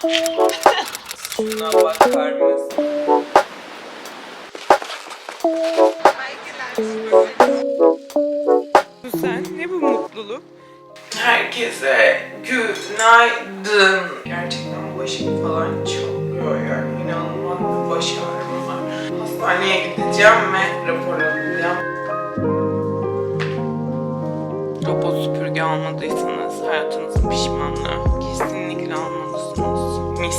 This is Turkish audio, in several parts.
Şuna bakar mısın? Sen ne bu mutluluk? Herkese günaydın. Gerçekten başım falan çalıyor yani inanılmaz bir baş ağrım var. Hastaneye gideceğim ve rapor alacağım. Robot süpürge almadıysanız hayatınızın pişmanlığı. Kesinlikle almalısınız. Mis.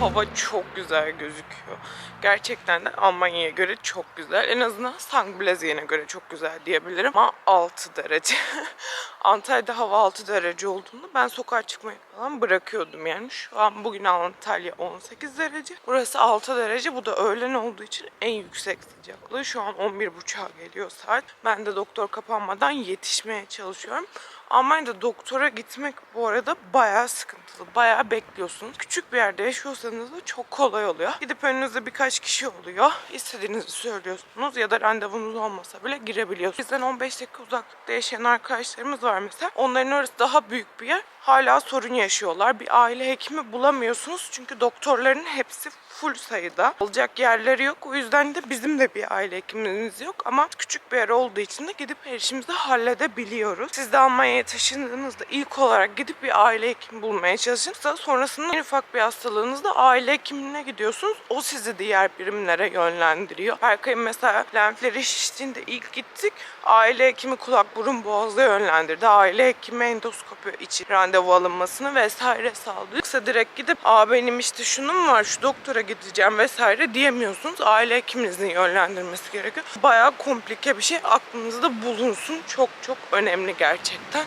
Hava çok güzel gözüküyor. Gerçekten de Almanya'ya göre çok güzel. En azından Sankt göre çok güzel diyebilirim. Ama 6 derece. Antalya'da hava 6 derece olduğunu ben sokağa çıkmayı falan bırakıyordum yani. Şu an bugün Antalya 18 derece. Burası 6 derece. Bu da öğlen olduğu için en yüksek sıcaklığı. Şu an 11.30'a geliyor saat. Ben de doktor kapanmadan yetişmeye çalışıyorum. Almanya'da doktora gitmek bu arada bayağı sıkıntılı. Bayağı bekliyorsunuz. Küçük bir yerde yaşıyorsanız da çok kolay oluyor. Gidip önünüzde birkaç kişi oluyor. İstediğinizi söylüyorsunuz ya da randevunuz olmasa bile girebiliyorsunuz. Bizden 15 dakika uzaklıkta yaşayan arkadaşlarımız var mesela. Onların orası daha büyük bir yer. Hala sorun yaşıyorlar. Bir aile hekimi bulamıyorsunuz çünkü doktorların hepsi full sayıda. Alacak yerleri yok. O yüzden de bizim de bir aile hekimimiz yok. Ama küçük bir yer olduğu için de gidip her işimizi halledebiliyoruz. Siz de Almanya'ya taşındığınızda ilk olarak gidip bir aile hekimi bulmaya çalışın. Sonrasında en ufak bir hastalığınızda aile hekimine gidiyorsunuz. O sizi diğer birimlere yönlendiriyor. Berkay'ın mesela lenfleri şiştiğinde ilk gittik. Aile hekimi kulak burun boğazda yönlendirdi. Aile hekimi endoskopi için randevu alınmasını vesaire sağlıyor. Yoksa direkt gidip aa benim işte şunun var şu doktora gideceğim vesaire diyemiyorsunuz. Aile hekiminizin yönlendirmesi gerekiyor. Bayağı komplike bir şey aklınızda bulunsun. Çok çok önemli gerçekten.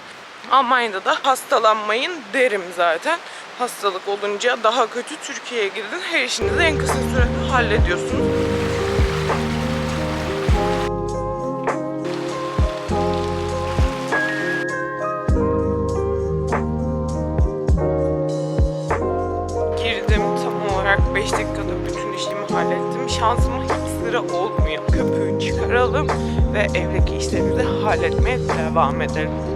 Almanya'da da hastalanmayın derim zaten. Hastalık olunca daha kötü Türkiye'ye gidin. Her işinizi en kısa sürede hallediyorsunuz. Hallettim. Şansıma hiç sıra olmuyor. Köpüğü çıkaralım ve evdeki işlerimizi halletmeye devam edelim.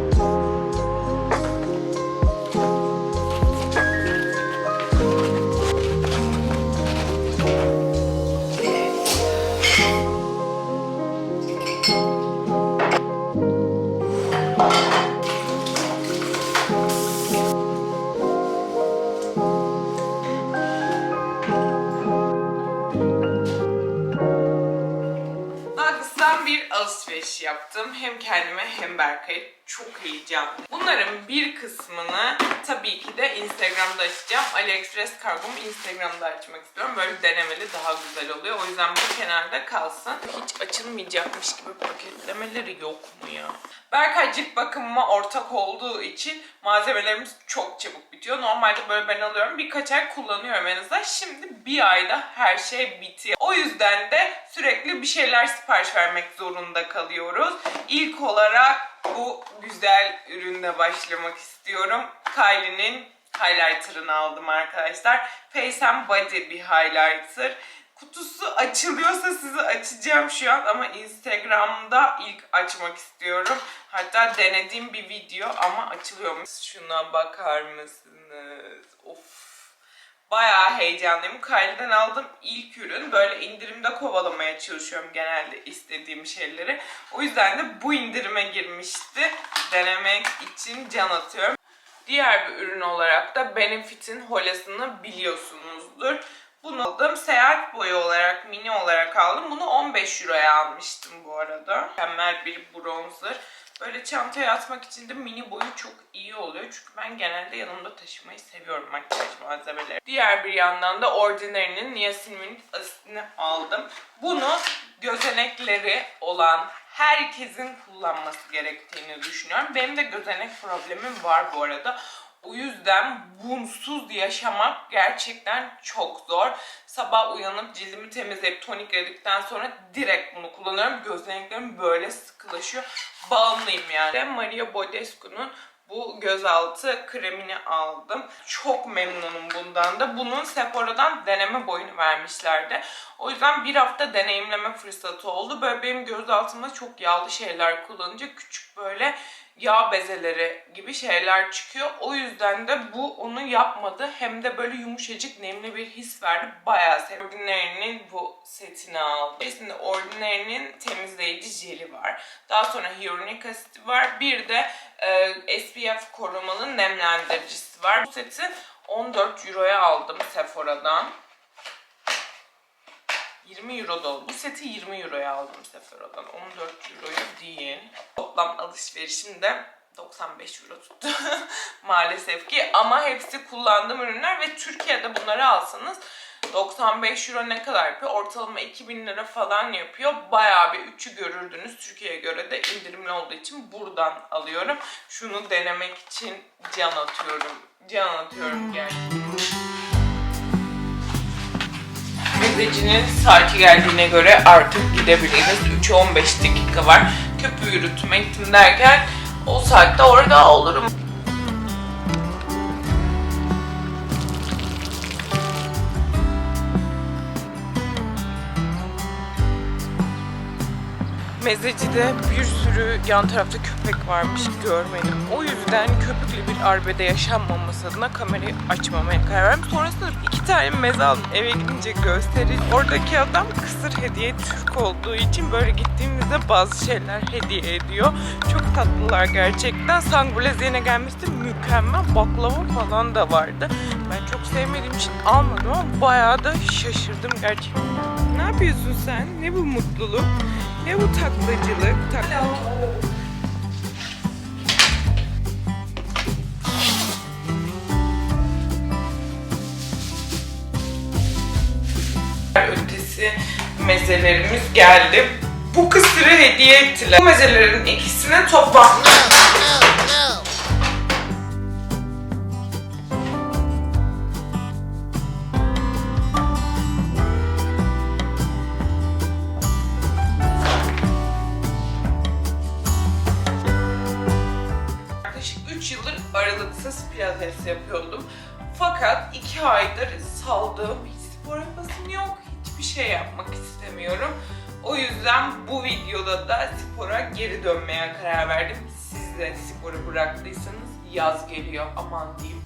Hem Berkay'a çok heyecanlı. Bunların bir kısmını tabii ki de Instagram'da açacağım. AliExpress kargomu Instagram'da açmak istiyorum. Böyle denemeli daha güzel oluyor. O yüzden bu kenarda kalsın. Hiç açılmayacakmış gibi paketlemeleri yok mu ya? Berkay cilt bakımıma ortak olduğu için malzemelerimiz çok çabuk bitiyor. Normalde böyle ben alıyorum birkaç ay kullanıyorum en azından. Şimdi bir ayda her şey bitiyor. O yüzden de sürekli bir şeyler sipariş vermek zorunda kalıyoruz. İlk olarak bu güzel ürünle başlamak istiyorum. Kylie'nin highlighter'ını aldım arkadaşlar. Face and Body bir highlighter. Kutusu açılıyorsa size açacağım şu an ama Instagram'da ilk açmak istiyorum. Hatta denediğim bir video ama açılıyormuş. Şuna bakar mısınız? Of. Bayağı heyecanlıyım. Kylie'den aldığım ilk ürün. Böyle indirimde kovalamaya çalışıyorum genelde istediğim şeyleri. O yüzden de bu indirime girmişti. Denemek için can atıyorum. Diğer bir ürün olarak da Benefit'in holasını biliyorsunuzdur. Bunu aldım. Seyahat boyu olarak, mini olarak aldım. Bunu 15 euroya almıştım bu arada. Mükemmel bir bronzer. Böyle çantaya atmak için de mini boyu çok iyi oluyor. Çünkü ben genelde yanımda taşımayı seviyorum makyaj malzemeleri. Diğer bir yandan da Ordinary'nin Niacinamide asitini aldım. Bunu gözenekleri olan herkesin kullanması gerektiğini düşünüyorum. Benim de gözenek problemim var bu arada. O yüzden bunsuz yaşamak gerçekten çok zor. Sabah uyanıp cildimi temizleyip tonikledikten sonra direkt bunu kullanıyorum. Gözeneklerim böyle sıkılaşıyor. Bağımlıyım yani. Maria Bodescu'nun bu gözaltı kremini aldım. Çok memnunum bundan da. Bunun Sephora'dan deneme boyunu vermişlerdi. O yüzden bir hafta deneyimleme fırsatı oldu. Böyle benim gözaltımda çok yağlı şeyler kullanınca küçük böyle yağ bezeleri gibi şeyler çıkıyor. O yüzden de bu onu yapmadı. Hem de böyle yumuşacık nemli bir his verdi. Bayağı sevdim. Ordinary'nin bu setini aldım. İçerisinde Ordinary'nin temizleyici jeli var. Daha sonra hyaluronik asiti var. Bir de e, SPF korumalı nemlendiricisi var. Bu seti 14 euroya aldım Sephora'dan. 20 euro da oldu. Bu seti 20 euroya aldım Sephora'dan. 14 euroya değil. Toplam alışverişim de 95 euro tuttu. Maalesef ki. Ama hepsi kullandığım ürünler ve Türkiye'de bunları alsanız 95 euro ne kadar yapıyor? Ortalama 2000 lira falan yapıyor. Bayağı bir üçü görürdünüz. Türkiye'ye göre de indirimli olduğu için buradan alıyorum. Şunu denemek için can atıyorum. Can atıyorum gerçekten. Mezecinin saati geldiğine göre artık gidebiliriz. 3'e 15 dakika var. Köpüğü yürütme gittim derken o saatte orada olurum. Mezecide bir sürü yan tarafta köpek varmış görmedim. O yüzden köpükle bir arbede yaşanmaması adına kamerayı açmamaya karar verdim. Sonrasında iki tane meze aldım eve gidince göstereyim. Oradaki adam kısır hediye Türk olduğu için böyle gittiğimizde bazı şeyler hediye ediyor. Çok tatlılar gerçekten. Sangbulez yine gelmişti mükemmel baklava falan da vardı. Ben sevmediğim için almadım ama bayağı da şaşırdım gerçekten. Ne yapıyorsun sen? Ne bu mutluluk? Ne bu taklacılık? Tak ötesi mezelerimiz geldi. Bu kısırı hediye ettiler. Bu mezelerin ikisini toplam pilates yapıyordum. Fakat 2 aydır saldığım hiç spor yapasım yok. Hiçbir şey yapmak istemiyorum. O yüzden bu videoda da spora geri dönmeye karar verdim. Siz de sporu bıraktıysanız yaz geliyor aman diyeyim.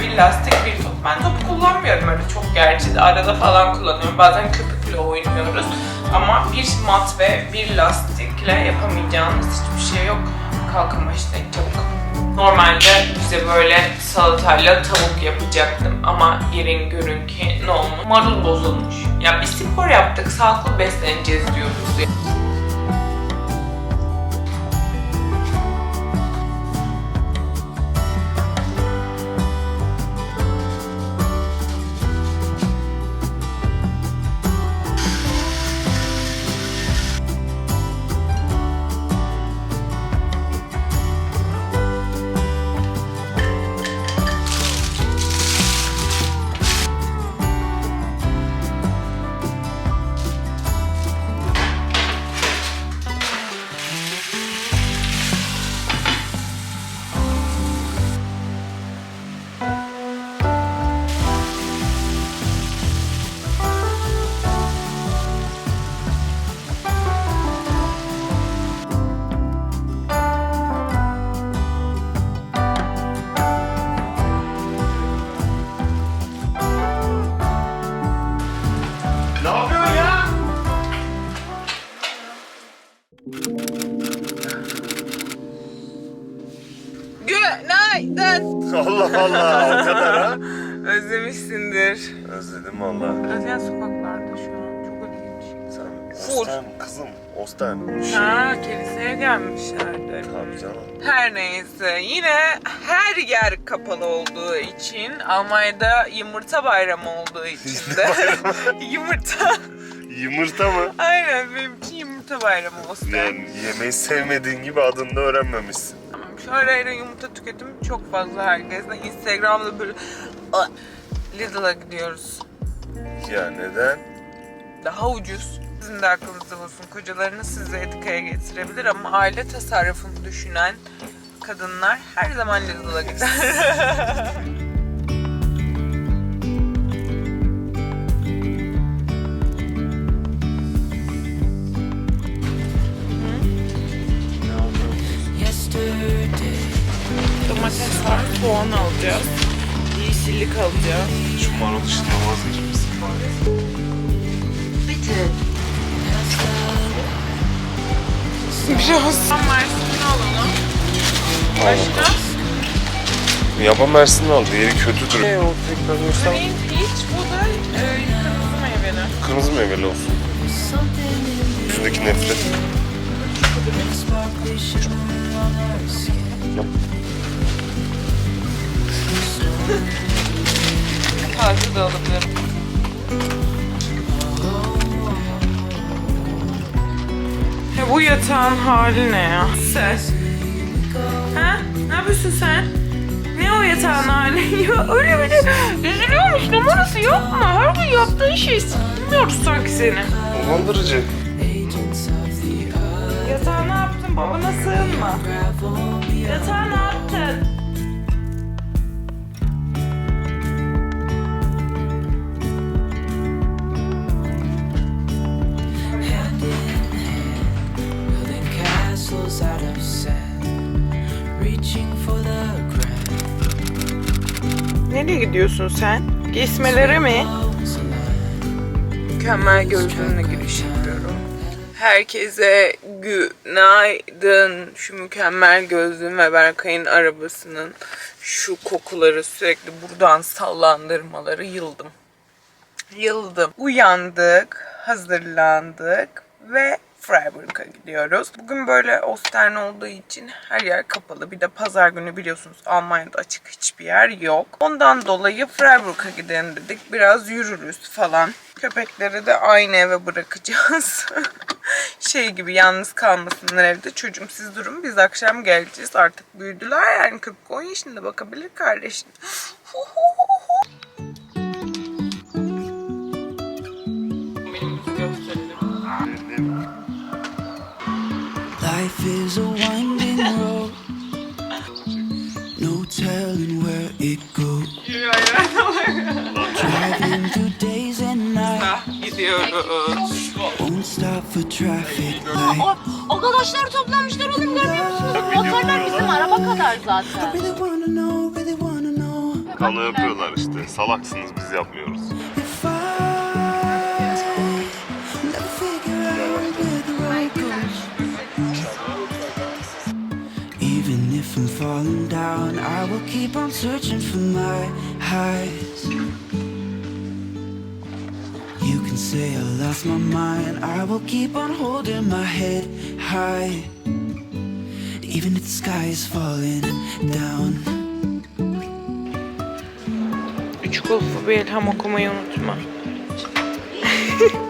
Bir lastik. Ben top kullanmıyorum öyle çok gerçi arada falan kullanıyorum. Bazen köpükle oynuyoruz. Ama bir mat ve bir lastikle yapamayacağınız hiçbir şey yok. Kalkın başına çabuk. Normalde bize böyle salatayla tavuk yapacaktım ama gelin görün ki ne olmuş? Marul bozulmuş. Ya bir spor yaptık, sağlıklı besleneceğiz diyoruz ya. Allah Allah o kadar ha. Özlemişsindir. Özledim valla. Özleyen sokaklarda şu an çok öyleymiş. Sen Full. Osten kızım. Osten. Ha, kiliseye gelmişlerdi. Tabii canım. Her neyse yine her yer kapalı olduğu için Almanya'da yumurta bayramı olduğu için de yumurta Yumurta mı? aynen benim için yumurta bayramı olsun. Yani yemeği sevmediğin gibi adını da öğrenmemişsin. Şu ara ara yumurta tüketimi çok fazla herkeste. Instagram'da böyle "Ah, Lidl'a gidiyoruz. Ya neden? Daha ucuz. Sizin de aklınızda olsun. Kocalarını size etikaya getirebilir ama aile tasarrufunu düşünen kadınlar her zaman Lidl'a gider. soğan alacağız. Yeşillik alacağız. Şu marul işinden vazgeçir misin bari? Biraz. Mersin'i alalım. Başka? Yaban Mersin'i al. Diğeri kötüdür. Ne o tekrar Green peach, bu da e, kırmızı meyveli. Kırmızı meyveli olsun. Yüzündeki nefret. Taze de alabilirim. Ya bu yatağın hali ne ya? Sen. Ha? Ne yapıyorsun sen? Ne o yatağın hali? ya öyle böyle üzülüyormuş numarası yok mu? Her gün yaptığın şey bilmiyoruz sanki seni. Dolandırıcı. Yatağa ne yaptın? Babana sığınma. Yatağa ne yaptın? Castles out of sand, reaching for the grand. Nereye gidiyorsun sen? Giyismelere mi? Mükemmel gözlüğümle giriş yapıyorum. Herkese günaydın. Şu mükemmel gözlüğüm ve Berkay'ın arabasının şu kokuları sürekli buradan sallandırmaları yıldım. Yıldım. Uyandık, hazırlandık ve Freiburg'a gidiyoruz. Bugün böyle Ostern olduğu için her yer kapalı. Bir de pazar günü biliyorsunuz Almanya'da açık hiçbir yer yok. Ondan dolayı Freiburg'a gidelim dedik. Biraz yürürüz falan. Köpekleri de aynı eve bırakacağız. şey gibi yalnız kalmasınlar evde. Çocuğum siz durun biz akşam geleceğiz. Artık büyüdüler yani 40 10 yaşında bakabilir kardeşim. Life is a winding road, no telling where it goes. Driving through days and nights, Gidiyoruz. won't stop for traffic O, light. o galoşları toplamışlar oğlum görmüyor musunuz? Motorlar bizim araba kadar zaten. Really wanna know, really wanna know Kanı yapıyorlar işte. Salaksınız biz yapmıyoruz. if I falling down, I will keep on searching for my highs. You can say I lost my mind, I will keep on holding my head high. Even if the sky is falling down. Üç kulpu bir elham okumayı unutma.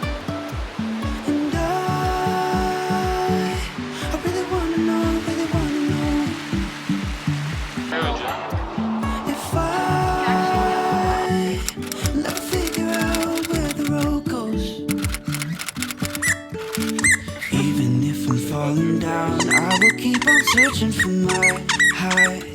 Searching for my high.